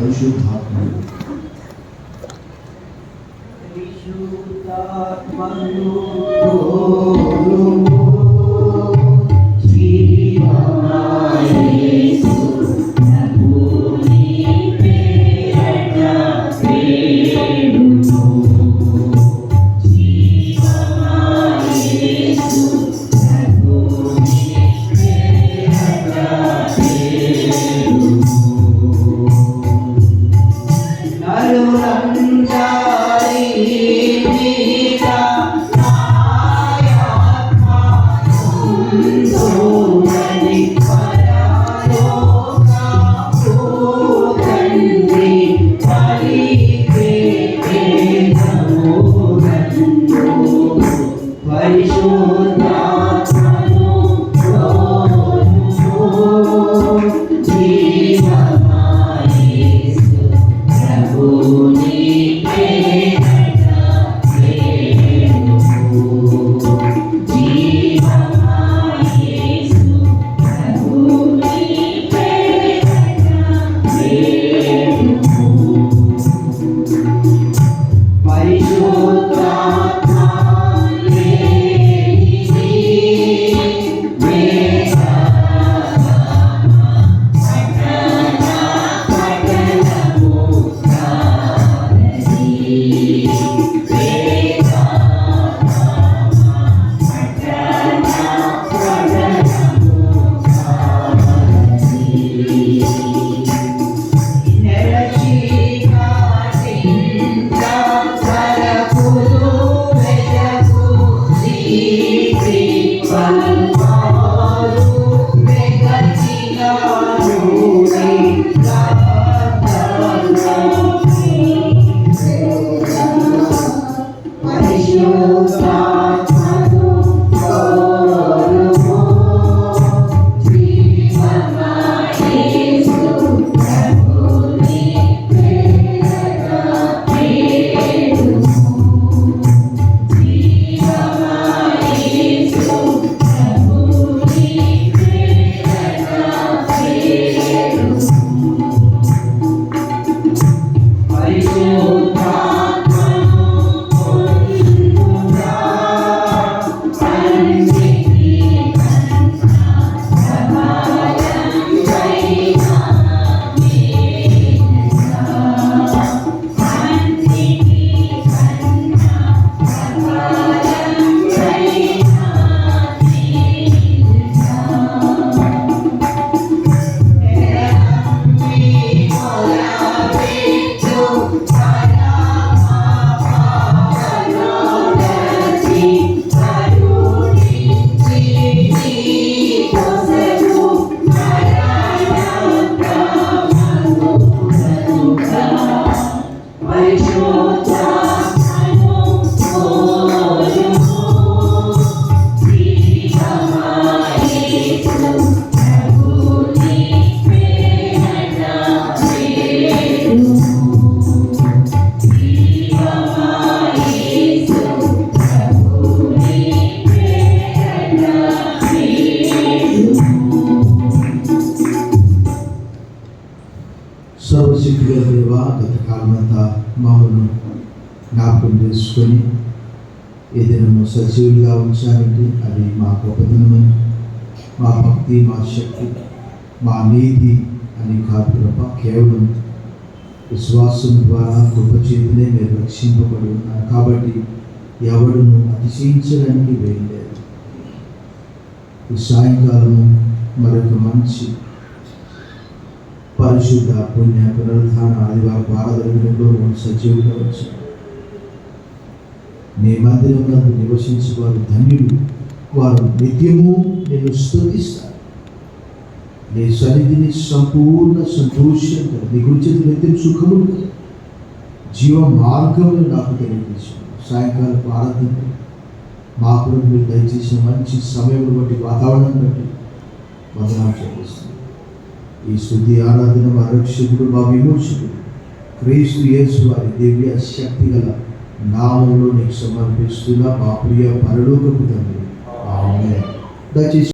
परिशुद्धात्मा। see. గత కాలమంతా మమ్మల్ని జ్ఞాపకం చేసుకొని ఏదైనా సజీవులుగా ఉంచాలంటే అది మా గొప్పతనమని మా భక్తి మా శక్తి మా నీతి అని కాదు తప్ప కేవలం విశ్వాసం ద్వారా గొప్ప చేతినే మీరు రక్షింపబడి ఉన్నారు. కాబట్టి ఎవడును అతిశయించడానికి వేయలేదు ఈ సాయంకాలము మరొక మంచి పరిశుద్ధ పుణ్య పునరుద్ధాన ఆదివారం ఆరాధనలో సజీవుగా వచ్చారు నీ మధ్యలో మందిరంలో నివసించే వారు ధన్యులు వారు నిత్యము నేను స్థుతిస్తాను నీ సన్నిధిని సంపూర్ణ సంతోషంగా నీ గురించి నిత్యం సుఖము జీవ మార్గములు నాకు తెలియజేసాను సాయంకాలం ఆరాధన మా కొరకు మీరు దయచేసిన మంచి సమయం బట్టి వాతావరణం బట్టి వందనాలు చేపిస్తుంది ఈ శుద్ధి ఆరాధన మా రక్షకుడు మా విమోచకుడు. క్రీస్తు యేసు వారి దివ్య శక్తి గల నామంలో నీకు సమర్పిస్తున్న మా ప్రియ పరలోకపు తండ్రి. దయచేసి